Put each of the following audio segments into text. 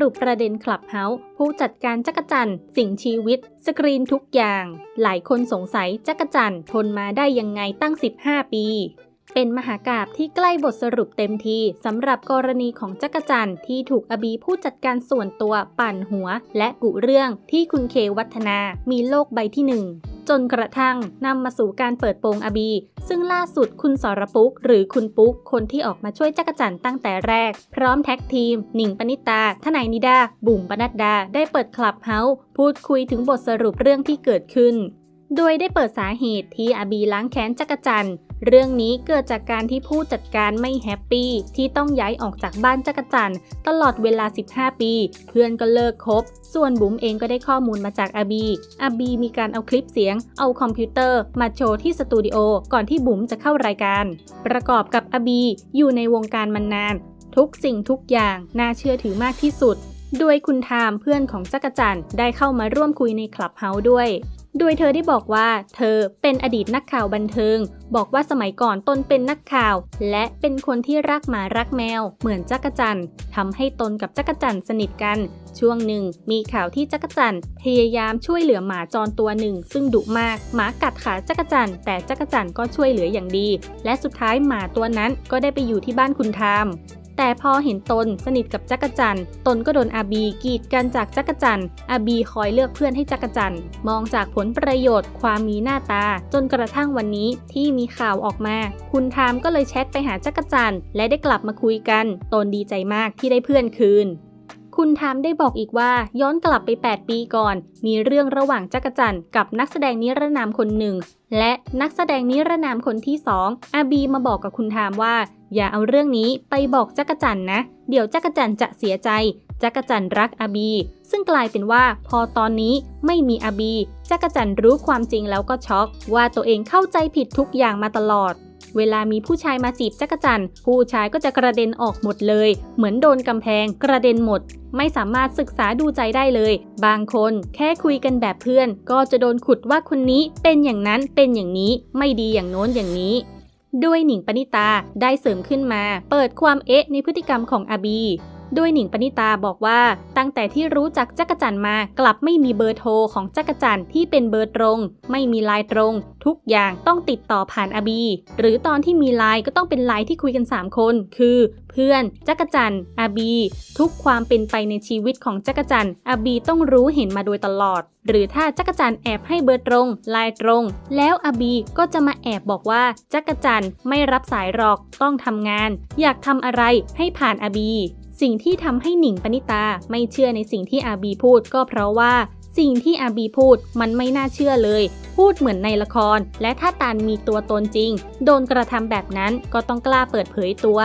รุปประเด็นคลับเฮาส์ผู้จัดการจักรจันสิ่งชีวิต สกรีนทุกอย่าง หลายคนสงสัยจักรจันทนมาได้ยังไงตั้ง 15 ปี เป็นมหากาบที่ใกล้บทสรุปเต็มทีสำหรับกรณีของจักรจันที่ถูกอบีผู้จัดการส่วนตัวปั่นหัว และกุเรื่องที่คุณเควัฒนามีโลกใบที่หนึ่ง จนกระทั่งนำมาสู่การเปิดโปงอบี ซึ่งล่าสุดคุณสรปุ๊กหรือคุณปุ๊ก คนที่ออกมาช่วยจักรจันตั้งแต่แรก พร้อมแท็กทีม หนิงปณิตา ทนายนิดา บุ๋มปนัดดา ได้เปิดคลับเฮาส์พูดคุยถึงบทสรุปเรื่องที่เกิดขึ้น โดยได้เปิดสาเหตุที่อาบีล้างแค้นจักรจันทร์ เรื่องนี้เกิดจากการที่ผู้จัดการไม่แฮปปี้ที่ต้องย้ายออกจากบ้านจักรจันทร์ตลอดเวลา 15 ปี เพื่อนก็เลิกคบ ส่วนบุ๋มเองก็ได้ข้อมูลมาจากอาบีอาบีมีการเอาคลิปเสียง เอาคอมพิวเตอร์มาโชว์ที่สตูดิโอก่อนที่บุ๋มจะเข้ารายการ ประกอบกับอาบีอยู่ในวงการมานาน ทุกสิ่งทุกอย่างน่าเชื่อถือมากที่สุดโดยคุณทามเพื่อนของจักรจันทร์ได้เข้ามาร่วมคุยในคลับเฮาส์ด้วย โดยเธอได้บอกว่าเธอเป็นอดีตนักข่าวบันเทิง บอกว่าสมัยก่อนตนเป็นนักข่าว และเป็นคนที่รักหมารักแมว เหมือนจักจันทำให้ตนกับจักจันสนิทกัน ช่วงหนึ่งมีข่าวที่จักจันพยายามช่วยเหลือหมาจรตัวหนึ่ง ซึ่งดุมากหมากัดขาจักจันแต่จักจันก็ช่วยเหลืออย่างดี และสุดท้ายหมาตัวนั้นก็ได้ไปอยู่ที่บ้านคุณทาม แต่พอเห็นตนสนิทกับจักรจันทร์ตนก็โดนอาบีกีดกันจากจักรจันทร์อาบีคอยเลือกเพื่อนให้จักรจันทร์มองจากผลประโยชน์ ความมีหน้าตา จนกระทั่งวันนี้ที่มีข่าวออกมา คุณทามก็เลยแชทไปหาจักรจันทร์และได้กลับมาคุยกัน ตนดีใจมากที่ได้เพื่อนคืน คุณทามได้บอกอีกว่าย้อนกลับไป 8 ปีก่อน มีเรื่องระหว่างจักรจันทร์กับนักแสดงนิรนามคนหนึ่ง และนักแสดงนิรนามคนที่สองอาบีมาบอกกับคุณทามว่า อย่าเอาเรื่องนี้ไปบอกจักรจันทร์นะ เดี๋ยวจักรจันทร์จะเสียใจจักรจันทร์รักอาบี ซึ่งกลายเป็นว่าพอตอนนี้ไม่มีอาบี จักรจันทร์รู้ความจริงแล้วก็ช็อก ว่าตัวเองเข้าใจผิดทุกอย่างมาตลอด เวลามีผู้ชายมาจีบจักรจันทร์ผู้ชายก็จะกระเด็นออกหมดเลย เหมือนโดนกำแพง กระเด็นหมด ไม่สามารถศึกษาดูใจได้เลย บางคนแค่คุยกันแบบเพื่อน ก็จะโดนขุดว่าคนนี้เป็นอย่างนั้นเป็นอย่างนี้ ไม่ดีอย่างโน้นอย่างนี้ด้วยหนิงปณิตาได้เสริมขึ้นมา เปิดความเอ๊ะในพฤติกรรมของอาบี ด้วยหนิงปณิตาบอกว่าตั้งแต่ที่รู้จักจักรจันทร์มากลับไม่มีเบอร์โทรของจักรจันทร์ที่เป็นเบอร์ตรง ไม่มีไลน์ตรง ทุกอย่างต้องติดต่อผ่านอาบี หรือตอนที่มีไลน์ก็ต้องเป็นไลน์ที่คุยกัน 3 คน คือ เพื่อนจักรจันทร์อาบี ทุกความเป็นไปในชีวิตของจักรจันทร์อาบีต้องรู้เห็นมาโดยตลอด หรือถ้าจักรจันทร์แอบให้เบอร์ตรงไลน์ตรง แล้วอาบีก็จะมาแอบบอกว่าจักรจันทร์ไม่รับสายหรอกต้องทำงาน อยากทำอะไรให้ผ่านอาบี สิ่งที่ทำให้หนิงปณิตาไม่เชื่อในสิ่งที่อาบีพูดก็เพราะว่าสิ่งที่อาบีพูดมันไม่น่าเชื่อเลย พูดเหมือนในละคร และถ้าตานมีตัวตนจริง โดนกระทำแบบนั้นก็ต้องกล้าเปิดเผยตัว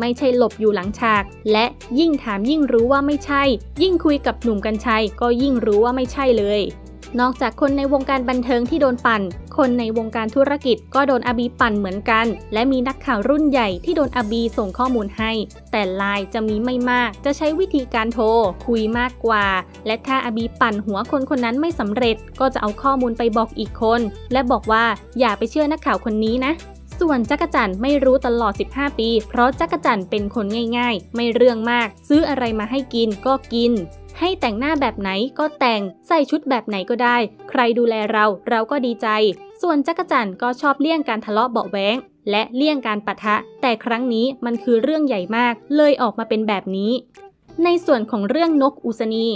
ไม่ใช่หลบอยู่หลังฉาก และยิ่งถามยิ่งรู้ว่าไม่ใช่ ยิ่งคุยกับหนุ่มกัญชัยก็ยิ่งรู้ว่าไม่ใช่เลย นอกจากคนในวงการบันเทิงที่โดนปั่น คนในวงการธุรกิจก็โดนอาบีปั่นเหมือนกัน และมีนักข่าวรุ่นใหญ่ที่โดนอาบีส่งข้อมูลให้ แต่ไลน์จะมีไม่มาก จะใช้วิธีการโทร คุยมากกว่า และถ้าอาบีปั่นหัวคนคนนั้นไม่สำเร็จ ก็จะเอาข้อมูลไปบอกอีกคน และบอกว่าอย่าไปเชื่อนักข่าวคนนี้นะส่วนจักรจันทร์ไม่รู้ตลอด 15 ปี เพราะจักรจันทร์เป็นคนง่าย ๆ ไม่เรื่องมาก ซื้ออะไรมาให้กินก็กิน ให้แต่งหน้าแบบไหนก็แต่งใส่ชุดแบบไหนก็ได้ ใครดูแลเราเราก็ดีใจ ส่วนจักรจันทร์ก็ชอบเลี่ยงการทะเลาะเบาะแว้งและเลี่ยงการปะทะ แต่ครั้งนี้มันคือเรื่องใหญ่มาก เลยออกมาเป็นแบบนี้ ในส่วนของเรื่องนกอุศนี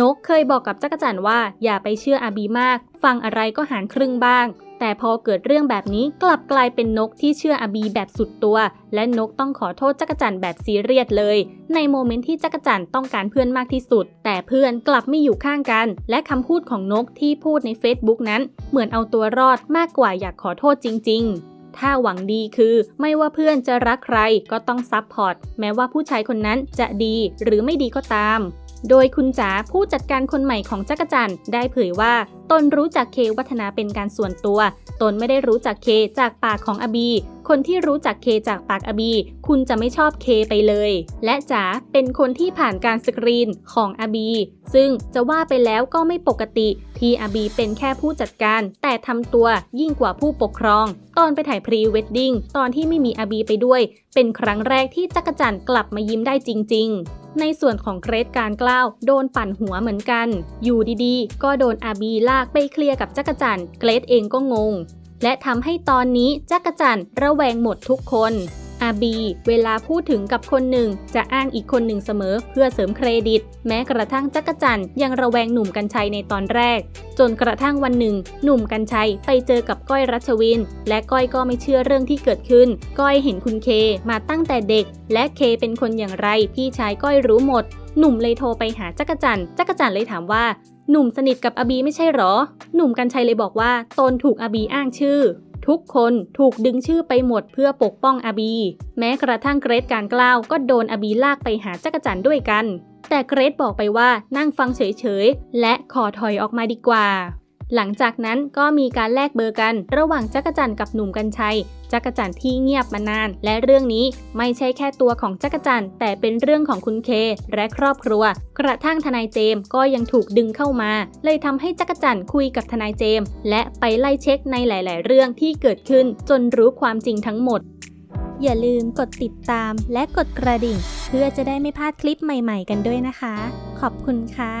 นกเคยบอกกับจักรจันทร์ว่าอย่าไปเชื่ออาบีมาก ฟังอะไรก็หารครึ่งบ้าง แต่พอเกิดเรื่องแบบนี้กลับกลายเป็นนกที่เชื่ออาบีแบบสุดตัว และนกต้องขอโทษจักรจันทร์แบบซีเรียสเลย ในโมเมนต์ที่จักรจันทร์ต้องการเพื่อนมากที่สุด แต่เพื่อนกลับไม่อยู่ข้างกัน และคำพูดของนกที่พูดใน Facebook นั้น เหมือนเอาตัวรอดมากกว่าอยากขอโทษจริง ๆถ้าหวังดีคือไม่ว่าเพื่อนจะรักใครก็ต้องซับพอร์ตแม้ว่าผู้ชายคนนั้นจะดีหรือไม่ดีก็ตาม โดยคุณจ๋าผู้จัดการคนใหม่ของจักรจันทร์ได้เผยว่าตนรู้จักเควัฒนาเป็นการส่วนตัว ตนไม่ได้รู้จักเคจากปากของอบี คนที่รู้จักเคจากปากอบี คุณจะไม่ชอบเคไปเลย และจ๋าเป็นคนที่ผ่านการสกรีนของอบี ซึ่งจะว่าไปแล้วก็ไม่ปกติ ที่อบีเป็นแค่ผู้จัดการ แต่ทำตัวยิ่งกว่าผู้ปกครอง ตอนไปถ่ายพรีเวดดิ้งตอนที่ไม่มีอบีไปด้วย เป็นครั้งแรกที่จักรจันทร์กลับมายิ้มได้จริง ๆ ในส่วนของเกรทการกล้าวโดนปั่นหัวเหมือนกัน อยู่ดีๆ ก็โดนอาบีลากไปเคลียร์กับจักรจันทร์เกรทเองก็งง และทำให้ตอนนี้จักรจันทร์ระแวงหมดทุกคน อาบีเวลาพูดถึงกับคนหนึ่ง จะอ้างอีกคนหนึ่งเสมอเพื่อเสริมเครดิต แม้กระทั่งจักรจันทร์ยังระแวงหนุ่มกัญชัยในตอนแรก จนกระทั่งวันหนึ่ง หนุ่มกัญชัยไปเจอกับก้อยรัชวิน และก้อยก็ไม่เชื่อเรื่องที่เกิดขึ้น ก้อยเห็นคุณเคมาตั้งแต่เด็ก และเคเป็นคนอย่างไร พี่ชายก้อยรู้หมด หนุ่มเลยโทรไปหาจักรจันทร์จักรจันทร์เลยถามว่าหนุ่มสนิทกับอาบีไม่ใช่หรอ หนุ่มกัญชัยเลยบอกว่าตนถูกอาบีอ้างชื่อ ทุกคนถูกดึงชื่อไปหมดเพื่อปกป้องอาบี แม้กระทั่งเกรทการกล้าวก็โดนอาบีลากไปหาจักรจันด้วยกัน แต่เกรทบอกไปว่านั่งฟังเฉยๆ และขอถอยออกมาดีกว่า หลังจากนั้นก็มีการแลกเบอร์กันระหว่างจักรจันกับหนุ่มกัญชัย จักรจันที่เงียบมานาน และเรื่องนี้ไม่ใช่แค่ตัวของจักรจันแต่เป็นเรื่องของคุณเค และครอบครัว กระทั่งทนายเจมส์ก็ยังถูกดึงเข้ามา เลยทำให้จักรจันคุยกับทนายเจมส์และไปไล่เช็คในหลาย ๆ เรื่องที่เกิดขึ้นจนรู้ความจริงทั้งหมด อย่าลืมกดติดตามและกดกระดิ่ง เพื่อจะได้ไม่พลาดคลิปใหม่ ๆ กันด้วยนะคะ ขอบคุณค่ะ